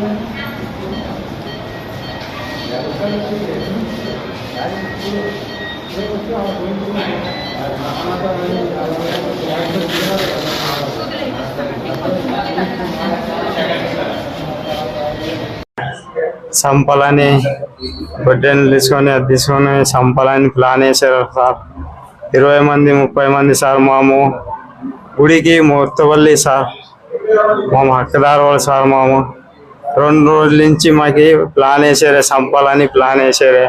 సంపలని గొడ్డని తీసుకొని అది తీసుకొని సంపలని ప్లాన్ వేశారు సార్. ఇరవై మంది ముప్పై మంది సార్ మాము. గుడికి మొత్తవల్లి సార్. మామ హక్కుదారు వాళ్ళు సార్ మాము. రెండు రోజుల నుంచి మాకు ప్లాన్ వేసారే సంపాలని ప్లాన్ వేసారే.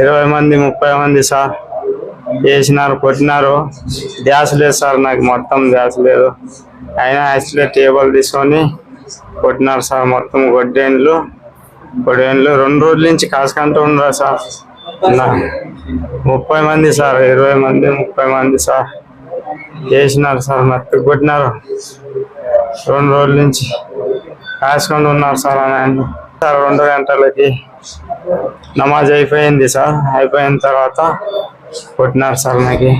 ఇరవై మంది ముప్పై మంది సార్ వేసినారు కొట్టినారు. ధ్యాస లేదు సార్ నాకు మొత్తం ధ్యాస లేదు. అయినా యాక్చువల్లీ టేబుల్ తీసుకొని కొట్టినారు సార్ మొత్తం గొడ్డేండ్లు గొడ్డేండ్లు రెండు రోజుల నుంచి కాసుకుంటూ ఉండరు సార్? ముప్పై మంది సార్ ఇరవై మంది ముప్పై మంది సార్ చేసినారు సార్ మత్తు కొట్టినారు. రెండు రోజుల నుంచి కాసుకొని ఉన్నారు సార్ ఆయన సార్ రెండు గంటలకి నమాజ్ అయిపోయింది సార్ అయిపోయిన తర్వాత కొట్టినారు సార్ నాకు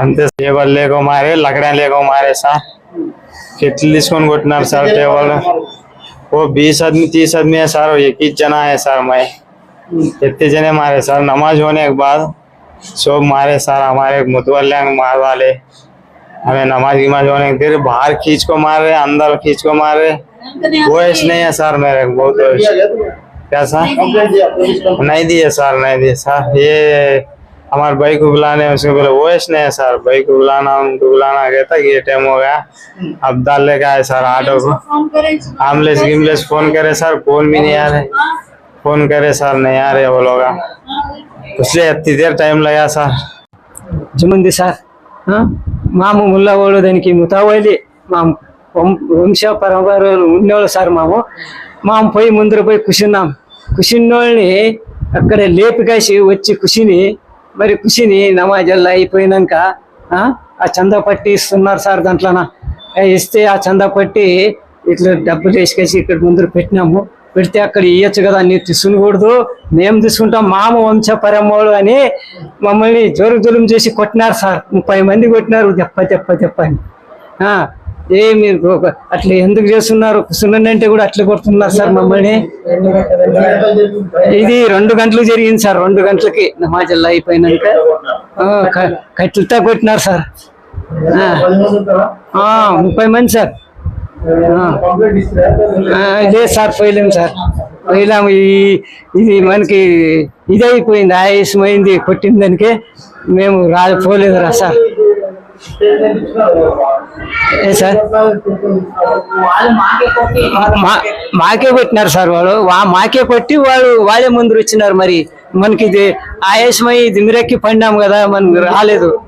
అంతే టేబుల్ లేకో మారే లకడా లేకో మారే సార్ कितने తీసుకొని కొట్టినారు సార్ టేబుల్ वो बीस आदमी तीस आदमी है सर इक्कीस जना है सर मैं इतने जने मारे सर नमाज होने के बाद सब मारे सर हमारे मुतवल्ले मार वाले हमें नमाज़ गिमाज होने फिर बाहर खींच को मार रहे अंदर खींच को मार। रहे वॉइस नहीं है सर मेरे बहुत क्या सर? नहीं दिए सर नहीं दिए सर। ये हमारे भाई को बुलाने उसको बोले वॉइस नहीं है सर भाई को बुलाना उनको बुलाना गया था ये टाइम हो गया। अब दाल लेके आए सर ऑटो को। एंबुलेंस गिम्बुलेंस फ़ोन करे सर फ़ोन भी नहीं आ रहे। फ़ोन करे सर नहीं आ रहे वो लोग। इसलिए इतनी देर टाइम लगा सर। जुमन दी सर। మాము ముల్లవాడు దానికి ముతావలి మా వం- వంశ పరంపరలు ఉండేవాళ్ళు సార్ మాము. మాము పోయి ముందర పోయి కూర్చున్నాం కూర్చున్నోళ్ళని అక్కడ లేపికాసి వచ్చి కుషిని మరి కుషిని నమాజల్లా అయిపోయినాక ఆ? ఆ చందా పట్టి ఇస్తున్నారు సార్ దాంట్లోన. ఇస్తే ఆ చందా పట్టి ఇట్లా డబ్బులు వేసుకేసి ఇక్కడ ముందర పెట్టినాము. పెడితే అక్కడ ఇయ్యచ్చు కదా నీ తీసుకునకూడదు మేము తీసుకుంటాం మామ వంశ పరమోడు అని మమ్మల్ని జోరు జులుం చేసి కొట్టినారు సార్. ముప్పై మంది కొట్టినారు. తెప్ప తెప్ప తెప్ప అని. ఏ మీరు అట్లా ఎందుకు చేస్తున్నారు? కుసునంటే కూడా అట్లా కొడుతున్నారు సార్ మమ్మల్ని. ఇది రెండు గంటలు జరిగింది సార్. రెండు గంటలకి నమాజల్లా అయిపోయినాక. కట్టెలతో కట్లతో కొట్టినారు సార్. ముప్పై మంది సార్. లేదు సార్ పోయలేము సార్. పోయలేము ఈ ఇది మనకి ఇదైపోయింది ఆయాసమైంది కొట్టిన దానికి. మేము రా పోలేదురా సార్. ఏ సార్? మా- మాకే కొట్టినారు సార్ వాళ్ళు. మాకే కొట్టి వాళ్ళు వాళ్ళే ముందు వచ్చినారు మరి. మనకి ఇది ఆయాసమై దిమిరెక్కి పడినాము కదా మనం రాలేదు.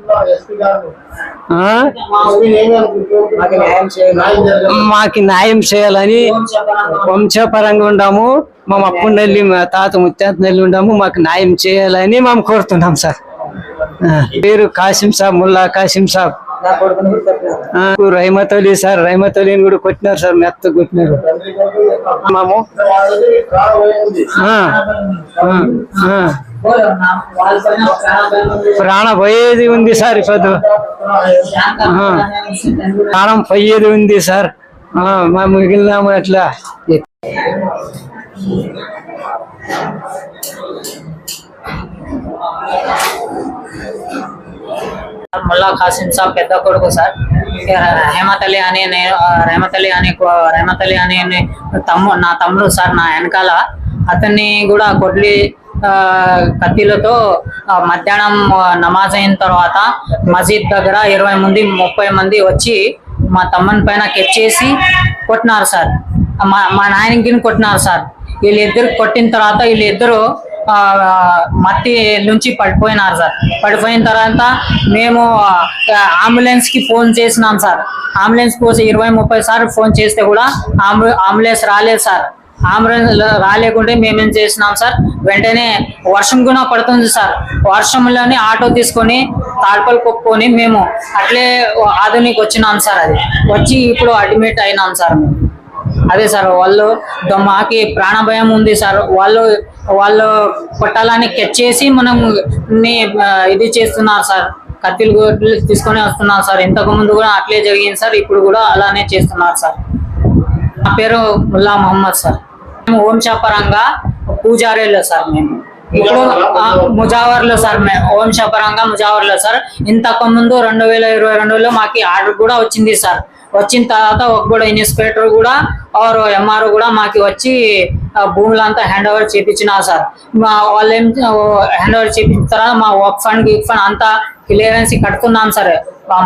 మాకి న్యాయం చేయాలని వంశపరంగా ఉండాము. మా అప్పుడు నెల్లి మా తాత ముత్తాత నెల్లి ఉండాము. మాకు న్యాయం చేయాలని మేము కోరుతున్నాం సార్. పేరు కాసిం సాబ్ ముల్లా కాసిం సాబ్. అలీ సార్ రహమత్ అలీని కూడా కొట్టినారు సార్ మెత్త కొట్టినారు. మాము. ప్రాణ పోయేది ఉంది సార్ ఇప్పుడు. ప్రాణం పోయేది ఉంది సార్. మా మిగిలినాము అట్లా. ముల్లా ఖాసిం సాబ్ పెద్ద కొడుకు సార్. ఇక హేమత్ అలీ అనే నేను రెహమత్ అలీ అని కొ- అలీ తమ్ము నా తమ్ముడు సార్ నా వెనకాల. అతన్ని కూడా కొడ్లి కత్తిలతో మధ్యాహ్నం నమాజ్ అయిన తర్వాత మసీద్ దగ్గర ఇరవై మంది ముప్పై మంది వచ్చి మా తమ్మని పైన కెచ్చేసి కొట్టినారు సార్. మా మా నాయనకి కొట్టినారు సార్. వీళ్ళిద్దరు కొట్టిన తర్వాత వీళ్ళిద్దరు మట్టి నుంచి పడిపోయినారు సార్. పడిపోయిన తర్వాత మేము అంబులెన్స్కి ఫోన్ చేసినాం సార్. అంబులెన్స్ కోసం ఇరవై ముప్పై సార్లు ఫోన్ చేస్తే కూడా అంబు అంబులెన్స్ రాలేదు సార్. అంబులెన్స్ రాలేకుంటే మేమేం చేసినాం సార్? వెంటనే వర్షం కూడా పడుతుంది సార్. వర్షంలోనే ఆటో తీసుకొని తాడపలు కొప్పుకొని మేము అట్లే ఆధునిక వచ్చినాం సార్ అది. వచ్చి ఇప్పుడు అడ్మిట్ అయినాం సార్ అదే సార్ వాళ్ళు మాకి ప్రాణ భయం ఉంది సార్. వాళ్ళు వాళ్ళు కొట్టాలని కెచ్చేసి మనం ఇది చేస్తున్నారు సార్. కత్తిలు గొడ్లు తీసుకొని వస్తున్నారు సార్. ఇంతకు ముందు కూడా అట్లే జరిగింది సార్. ఇప్పుడు కూడా అలానే చేస్తున్నారు సార్. నా పేరు ముల్లా మహమ్మద్ సార్. వంశపరంగా పూజారీలో సార్ మేము. ఇప్పుడు ముజావర్లో సార్ మేము వంశపరంగా ముజావర్లో సార్. ఇంతకు ముందు రెండు వేల ఇరవై రెండులో మాకు ఆర్డర్ కూడా వచ్చింది సార్. వచ్చిన తర్వాత ఒక కూడా ఇన్స్పెక్టర్ కూడా ఆర్ ఎంఆర్ కూడా మాకు వచ్చి భూములంతా హ్యాండ్ ఓవర్ చేపించిన సార్. మా వాళ్ళు ఏం హ్యాండ్ ఓవర్ చేపించిన తర్వాత మా వర్క్ ఫండ్ గిక్ ఫండ్ అంతా క్లియరెన్స్ కట్టుకున్నాం సార్.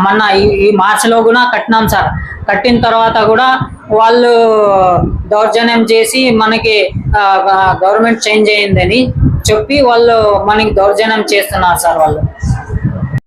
మొన్న ఈ ఈ మార్చ్లో కూడా కట్టినాం సార్. కట్టిన తర్వాత కూడా వాళ్ళు దౌర్జన్యం చేసి మనకి గవర్నమెంట్ చేంజ్ అయిందని చెప్పి వాళ్ళు మనకి దౌర్జన్యం చేస్తున్నారు సార్ వాళ్ళు.